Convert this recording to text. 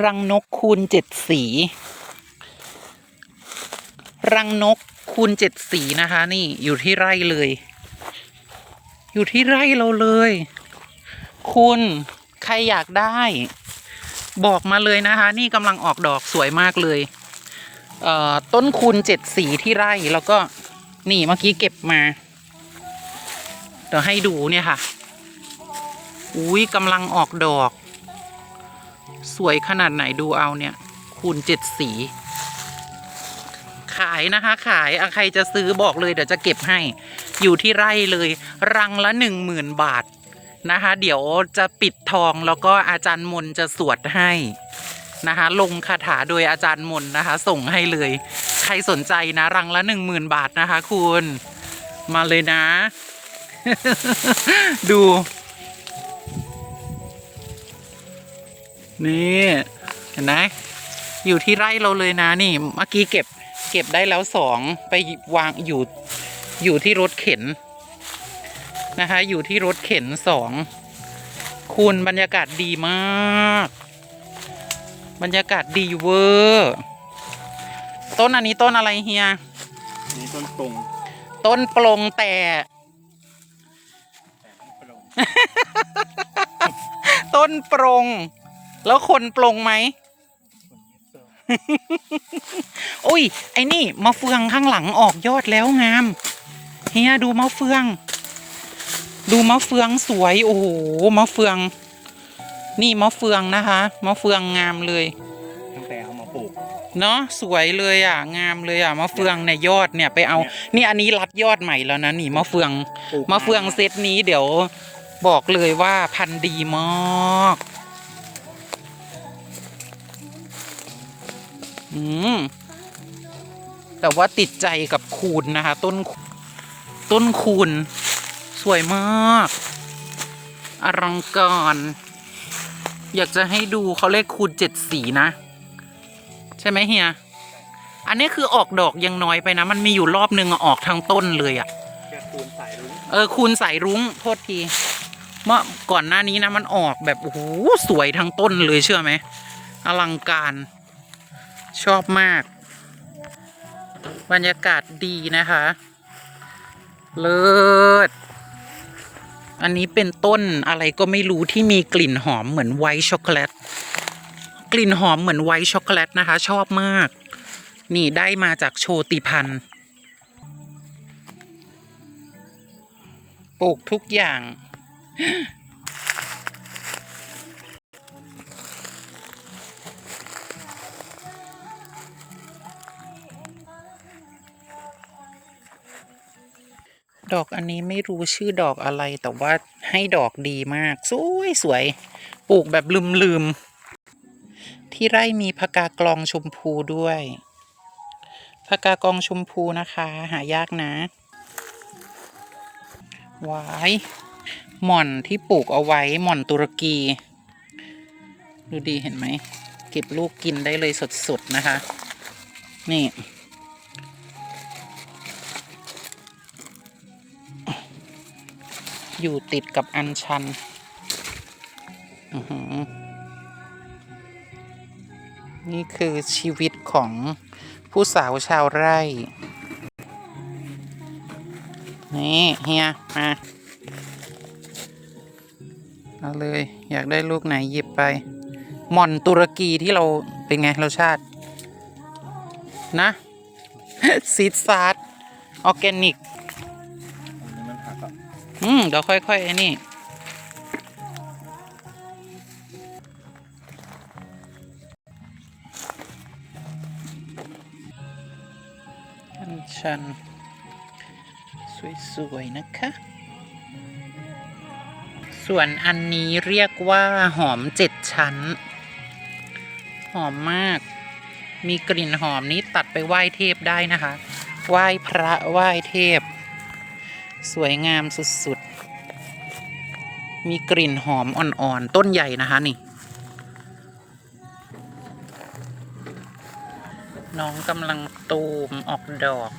รังนกคูณเจ็ดสี รังนกคูณเจ็ดสีนะคะ นี่อยู่ที่ไร่เลย อยู่ที่ไร่เราเลย คุณใครอยากได้ บอกมาเลยนะคะ นี่กำลังออกดอกสวยมากเลยเอ่อต้นคูณเจ็ดสีที่ไร่แล้วก็นี่เมื่อกี้เก็บมา เดี๋ยวให้ดูเนี่ยค่ะ อุ้ยกำลังออกดอก สวยขนาดไหนดูเอาเนี่ย คูณเจ็ดสี ขายนะคะขายใครจะซื้อบอกเลยเดี๋ยวจะเก็บให้ อยู่ที่ไร่เลย รังละหนึ่งหมื่นบาทนะคะ เดี๋ยวจะปิดทองแล้วก็อาจารย์มนจะสวดให้นะคะ ลงคาถาโดยอาจารย์มนนะคะ ส่งให้เลย ใครสนใจนะ รังละหนึ่งหมื่นบาทนะคะ คุณ มาเลยนะ ดู นี่เห็นไหมอยู่ที่ไร่เราเลยนะนี่ เมื่อกี้เก็บ เก็บได้แล้วสองไปวางอยู่อยู่ที่รถเข็นนะคะ อยู่ที่รถเข็นสองคุณบรรยากาศดีมาก บรรยากาศดีเวอร์ต้นอันนี้ต้นอะไรเฮียนี่ต้นปรุงต้นปลงแต่ปรุงต้นปรง แล้วคนปรงไหม อุ้ย ไอ้นี่มะเฟืองข้างหลังออกยอดแล้วงาม เฮียดูมะเฟือง ดูมะเฟืองสวย โอ้โห มะเฟือง นี่มะเฟืองนะคะ มะเฟืองงามเลย ตั้งแต่เอามาปลูก เนาะสวยเลยอะ งามเลยอะ มะเฟืองเนี่ยยอดเนี่ยไปเอา นี่อันนี้รัดยอดใหม่แล้วนะนี่มะเฟือง ปลูกมะเฟืองเซตนี้เดี๋ยว บอกเลยว่าพันธุ์ดีมาก อืมแต่ว่าติดใจกับคูณนะคะ ต้นต้นคูณสวยมาก อลังการอยากจะให้ดูเขาเลขคูณเจ็ดสีนะ ใช่ไหมเฮีย อันนี้คือออกดอกยังน้อยไปนะ มันมีอยู่รอบนึงออกทั้งต้นเลยอะแค่คูณสายรุ้งเออคูณสายรุ้งโทษทีเมื่อก่อนหน้านี้นะมันออกแบบโอ้โหสวยทั้งต้นเลยเชื่อไหมอลังการ ชอบมาก บรรยากาศดีนะคะ เลิศ อันนี้เป็นต้นอะไรก็ไม่รู้ที่มีกลิ่นหอมเหมือนไวท์ช็อกโกแลต กลิ่นหอมเหมือนไวท์ช็อกโกแลตนะคะ ชอบมาก นี่ได้มาจากโชติพันธ์ปลูกทุกอย่าง ดอกอันนี้ไม่รู้ชื่อดอกอะไรแต่ว่าให้ดอกดีมาก สวยสวย ปลูกแบบลืมลืมๆที่ไร่มีพะกากลองชมพูด้วยพะกากรองชมพูนะคะ หายากนะวายหม่อนที่ปลูกเอาไว้หม่อนตุรกี ดูดีเห็นไหม เก็บลูกกินได้เลยสดๆนะคะ นี่ อยู่ติดกับอันชันอือหือนี่คือชีวิตของผู้สาวชาวไร่ นี่เฮีย มา เอาเลย อยากได้ลูกไหนหยิบไป หม่อนตุรกีที่เราเป็นไงรสชาติ นะ ซีดซาร์ดออร์แกนิก อืมเดี๋ยวค่อยๆไอ้นี่ อันชัน สวยๆ นะคะ ส่วนอันนี้เรียกว่าหอมเจ็ดชั้น หอมมาก มีกลิ่นหอมนี้ตัดไปไหว้เทพได้นะคะ ไหว้พระไหว้เทพ สวยงามสุดๆ มีกลิ่นหอมอ่อนๆ ต้นใหญ่นะคะนี่ น้องกำลังตูมออกดอก